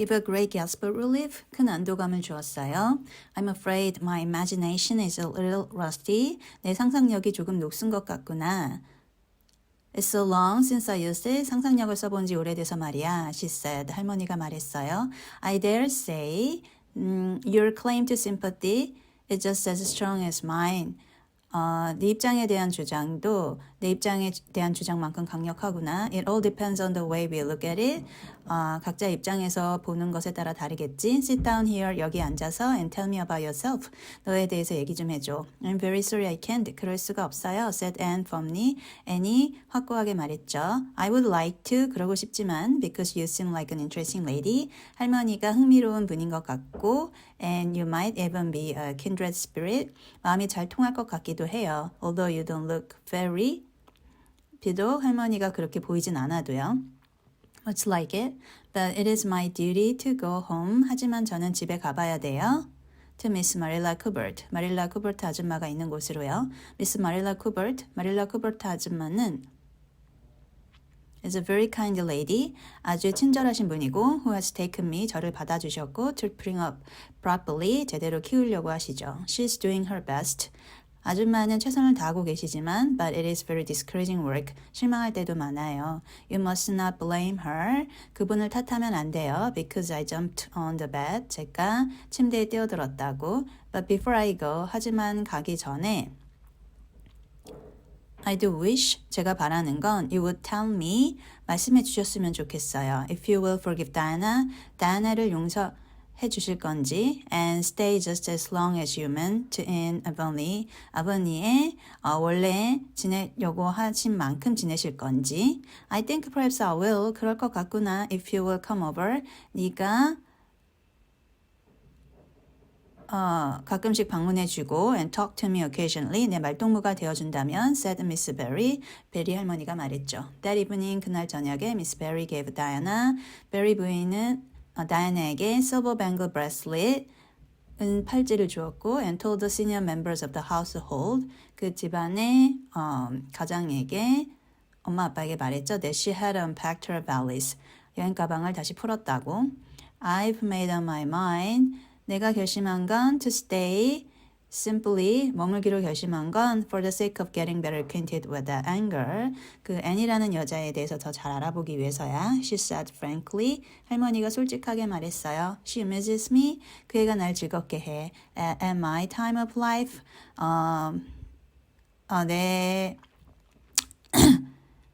give a great gasp of relief. 큰 안도감을 주었어요. I'm afraid my imagination is a little rusty. 내 상상력이 조금 녹슨 것 같구나. It's so long since I used it. 상상력을 써본 지 오래돼서 말이야. She said. 할머니가 말했어요. I dare say 음, your claim to sympathy is just as strong as mine. 어, 네 입장에 대한 주장도 내 입장에 대한 주장만큼 강력하구나. It all depends on the way we look at it. 어, 각자 입장에서 보는 것에 따라 다르겠지. Sit down here. 여기 앉아서 and tell me about yourself. 너에 대해서 얘기 좀 해줘. I'm very sorry I can't. 그럴 수가 없어요. said Anne firmly. Annie 확고하게 말했죠. I would like to. 그러고 싶지만 because you seem like an interesting lady. 할머니가 흥미로운 분인 것 같고 and you might even be a kindred spirit. 마음이 잘 통할 것 같기도 해요. Although you don't look very 비록 할머니가 그렇게 보이진 않아도요. Much like it, but it is my duty to go home. 하지만 저는 집에 가봐야 돼요. To Miss Marilla Kubert. 마릴라 쿠버트 아줌마가 있는 곳으로요. Miss Marilla Kubert. 마릴라 쿠버트 아줌마는 is a very kind lady. 아주 친절하신 분이고 who has taken me. 저를 받아주셨고 to bring up properly. 제대로 키우려고 하시죠. She's doing her best. 아줌마는 최선을 다하고 계시지만 but it is very discouraging work. 실망할 때도 많아요. You must not blame her. 그분을 탓하면 안 돼요. Because I jumped on the bed. 제가 침대에 뛰어들었다고. But before I go. 하지만 가기 전에 I do wish 제가 바라는 건 you would tell me 말씀해 주셨으면 좋겠어요. If you will forgive Diana, Diana를 용서 해 주실 건지 and stay just as long as you meant in Avonlea, 아버니의 어, 원래 지내려고 하신 만큼 지내실 건지 I think perhaps I will 그럴 것 같구나 if you will come over 네가 어, 가끔씩 방문해주고 and talk to me occasionally 내 말동무가 되어준다면 said Miss Berry 베리 할머니가 말했죠. That evening 그날 저녁에 Miss Berry gave Diana 베리 부인은 어, 다이아나에게 silver bangle bracelet 은 팔찌를 주었고 and told the senior members of the household 그 집안의 어, 가장에게 엄마 아빠에게 말했죠. That she had unpacked her valise 여행 가방을 다시 풀었다고. I've made up my mind. 내가 결심한 건 to stay simply 머물기로 결심한 건 for the sake of getting better acquainted with that anger 그 Annie라는 여자에 대해서 더 잘 알아보기 위해서야 she said frankly 할머니가 솔직하게 말했어요 she amuses me 그 애가 날 즐겁게 해 at, my time of life 어, 어, 내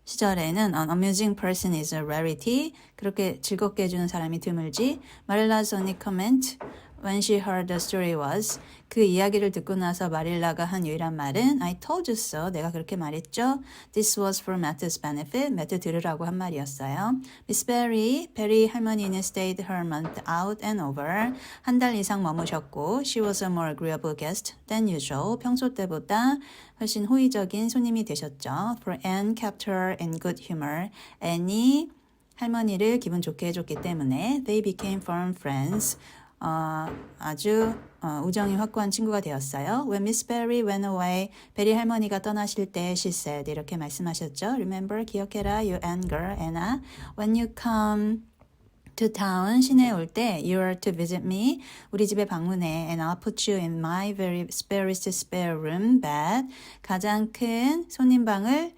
시절에는 an amusing person is a rarity. 그렇게 즐겁게 해주는 사람이 드물지. 마릴라's only comment when she heard the story was 그 이야기를 듣고 나서 마릴라가 한 유일한 말은 I told you so. 내가 그렇게 말했죠. This was for Matt's benefit. 매트 들으라고 한 말이었어요. Miss Berry, 베리 할머니는 stayed her month out and over. 한 달 이상 머무셨고 she was a more agreeable guest than usual. 평소 때보다 훨씬 호의적인 손님이 되셨죠. For Anne kept her in good humor. Annie 할머니를 기분 좋게 해줬기 때문에 they became firm friends. 어, 아주 어, 우정이 확고한 친구가 되었어요. When Miss Berry went away, 베리 할머니가 떠나실 때 she said 이렇게 말씀하셨죠. Remember, 기억해라, you anger, Anna. When you come to town, 시내에 올 때, you are to visit me. 우리 집에 방문해. And I'll put you in my very sparest spare room bed. 가장 큰 손님 방을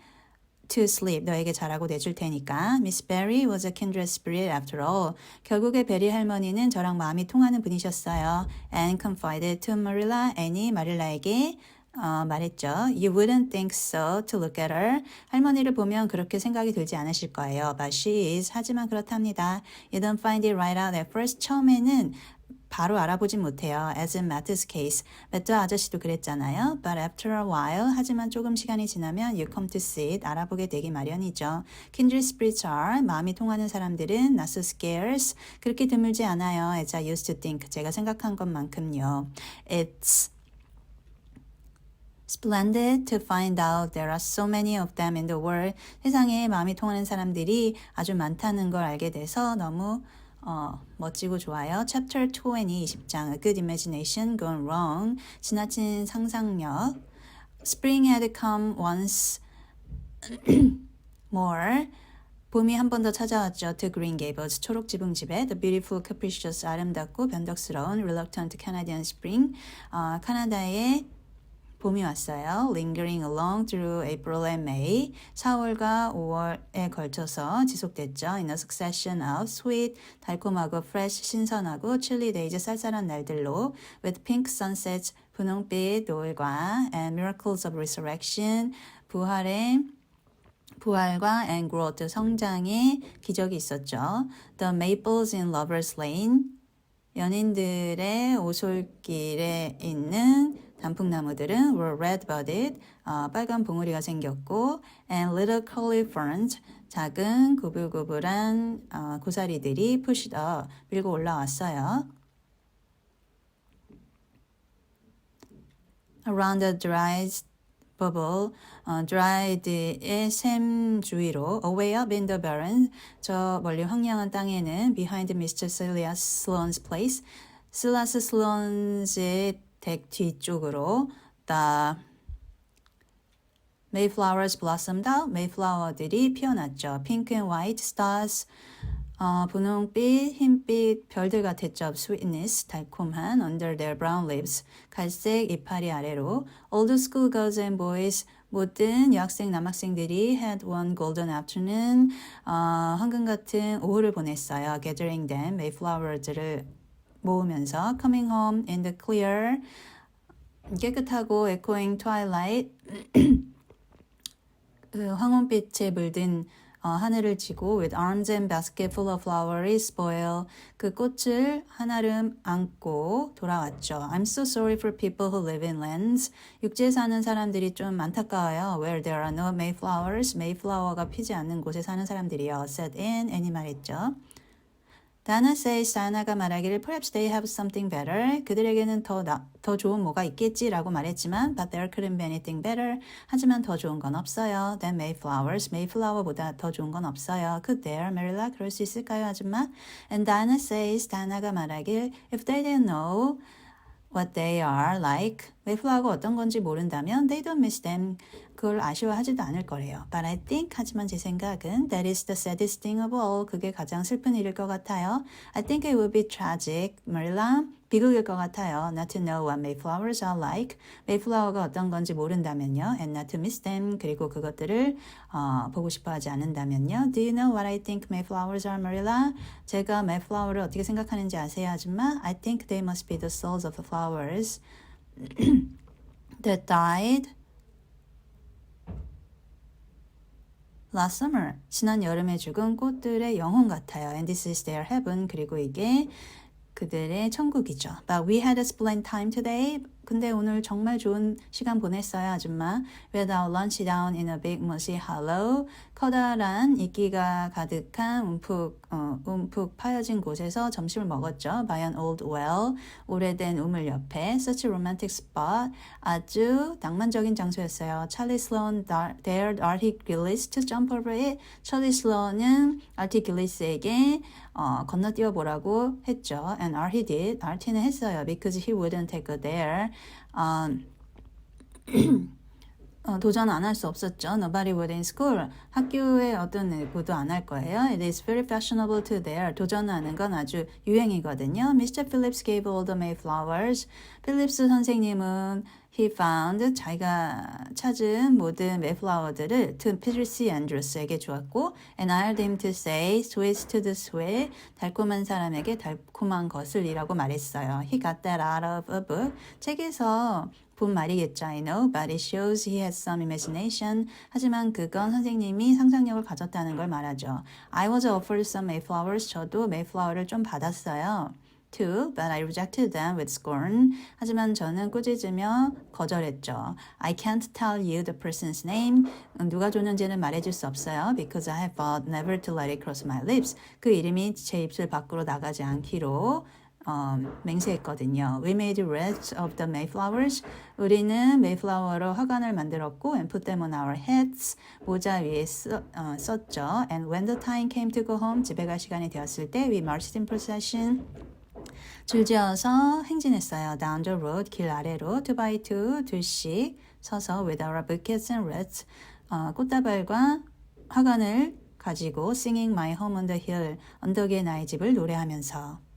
to sleep 너에게 자라고 내줄 테니까 Miss Berry was a kindred spirit after all 결국에 베리 할머니는 저랑 마음이 통하는 분이셨어요 and confided to Marilla Annie 마릴라에게 어, 말했죠. You wouldn't think so to look at her. 할머니를 보면 그렇게 생각이 들지 않으실 거예요. But she is. 하지만 그렇답니다. You don't find it right out at first. 처음에는 바로 알아보진 못해요. As in Matt's case. 매트 아저씨도 그랬잖아요. But after a while, 하지만 조금 시간이 지나면 you come to see it. 알아보게 되기 마련이죠. Kindred spirits are. 마음이 통하는 사람들은 not so scarce. 그렇게 드물지 않아요. As I used to think. 제가 생각한 것만큼요. It's Splendid to find out there are so many of them in the world. 세상에 마음이 통하는 사람들이 아주 많다는 걸 알게 돼서 너무 어, 멋지고 좋아요. Chapter 20, 20장. A good imagination gone wrong. 지나친 상상력. Spring had come once more. 봄이 한 번 더 찾아왔죠. To Green Gables 초록 지붕 집에 The Beautiful Capricious 아름답고 변덕스러운 Reluctant Canadian Spring 어, 카나다의 봄이 왔어요. Lingering along through April and May 4월과 5월에 걸쳐서 지속됐죠. In a succession of sweet 달콤하고 fresh 신선하고 chilly days 쌀쌀한 날들로 with pink sunsets 분홍빛 노을과 and miracles of resurrection 부활의 부활과 and growth 성장의 기적이 있었죠. The maples in Lovers Lane 연인들의 오솔길에 있는 단풍나무들은 were red-budded 어, 빨간 봉우리가 생겼고 and little curly ferns 작은 구불구불한 어, 고사리들이 pushed up 밀고 올라왔어요. around the dried bubble, 어, dried의 샘 주위로 away up in the barren, 저 멀리 황량한 땅에는 behind Mr. Silas Sloan's place, 실라스 슬론즈의 댁 뒤쪽으로 the Mayflowers blossomed out, Mayflower들이 피어났죠. Pink and white stars, 어, 분홍빛, 흰빛 별들 같았죠. Sweetness, 달콤한 under their brown leaves, 갈색 이파리 아래로 the school girls and boys, 모든 여학생 남학생들이 had one golden afternoon, 어, 황금 같은 오후를 보냈어요. Gathering them, Mayflowers들을 모으면서 coming home in the clear, 깨끗하고 echoing twilight, 그 황혼빛에 물든 어, 하늘을 지고 with arms and basket full of flowery spoil 그 꽃을 한아름 안고 돌아왔죠. I'm so sorry for people who live in lands. 육지에 사는 사람들이 좀 안타까워요. Where there are no mayflowers. mayflower가 피지 않는 곳에 사는 사람들이요. said in 애니 말했죠. 다나 says 다나가 말하기를 perhaps they have something better. 그들에게는 더, 나, 더 좋은 뭐가 있겠지라고 말했지만 but there couldn't be anything better. 하지만 더 좋은 건 없어요. than Mayflowers. Mayflower보다 더 좋은 건 없어요. Could there, Marilla? 그럴 수 있을까요, 아줌마? And Dana says 다나가 말하길 if they didn't know what they are like. mayflower가 어떤 건지 모른다면 they don't miss them. 그걸 아쉬워하지도 않을 거래요. But I think 하지만 제 생각은 that is the saddest thing of all. 그게 가장 슬픈 일일 것 같아요. I think it would be tragic. Marilla 비극일 것 같아요. Not to know what mayflowers are like. mayflower가 어떤 건지 모른다면요. And not to miss them. 그리고 그것들을 어, 보고 싶어하지 않는다면요. Do you know what I think mayflowers are, Marilla? 제가 mayflower를 어떻게 생각하는지 아세요, 아줌마? I think they must be the souls of the flowers that died last summer. 지난 여름에 죽은 꽃들의 영혼 같아요. And this is their heaven. 그리고 이게 그들의 천국이죠. But we had a splendid time today. 근데 오늘 정말 좋은 시간 보냈어요, 아줌마. With our lunch down in a big mossy hollow. 커다란 이끼가 가득한 움푹, 어, 움푹 파여진 곳에서 점심을 먹었죠. By an old well. 오래된 우물 옆에. Such a romantic spot. 아주 낭만적인 장소였어요. Charlie Sloan dared Artie Gillis to jump over it. 찰리 슬론은 아티 길리스에게 어, 건너뛰어 보라고 했죠. And Artie did. Artie는 했어요. Because he wouldn't take her there. 어, 어, 도전 안 할 수 없었죠. Nobody would in school. 학교에 어떤 누구도 안 할 거예요. It is very fashionable to there. 도전하는 건 아주 유행이거든요. Mr. Phillips gave all the Mayflowers. 필립스 선생님은 he found 자기가 찾은 모든 Mayflower들을 to Percy Andrews에게 주었고 and hired him to say sweet to the sweet 달콤한 사람에게 달콤한 것을이라고 말했어요. He got that out of a book. 책에서 본 말이겠죠. I know, but it shows he has some imagination. 하지만 그건 선생님이 상상력을 가졌다는 걸 말하죠. I was offered some Mayflowers. 저도 Mayflower를 좀 받았어요. too, but I rejected them with scorn. 하지만 저는 꾸짖으며 거절했죠. I can't tell you the person's name. 누가 줬는지는 말해줄 수 없어요. Because I have vowed never to let it cross my lips. 그 이름이 제 입술 밖으로 나가지 않기로 어, 맹세했거든요. We made wreaths of the Mayflowers. 우리는 Mayflower로 화관을 만들었고 and put them on our heads. 모자 위에 써, 어, 썼죠. And when the time came to go home, 집에 갈 시간이 되었을 때 we marched in procession. 줄지어서 행진했어요. Down the road, 길 아래로 two by two, 둘씩 서서 with our buckets and wreaths. 어, 꽃다발과 화관을 가지고 singing my home on the hill 언덕의 나의 집을 노래하면서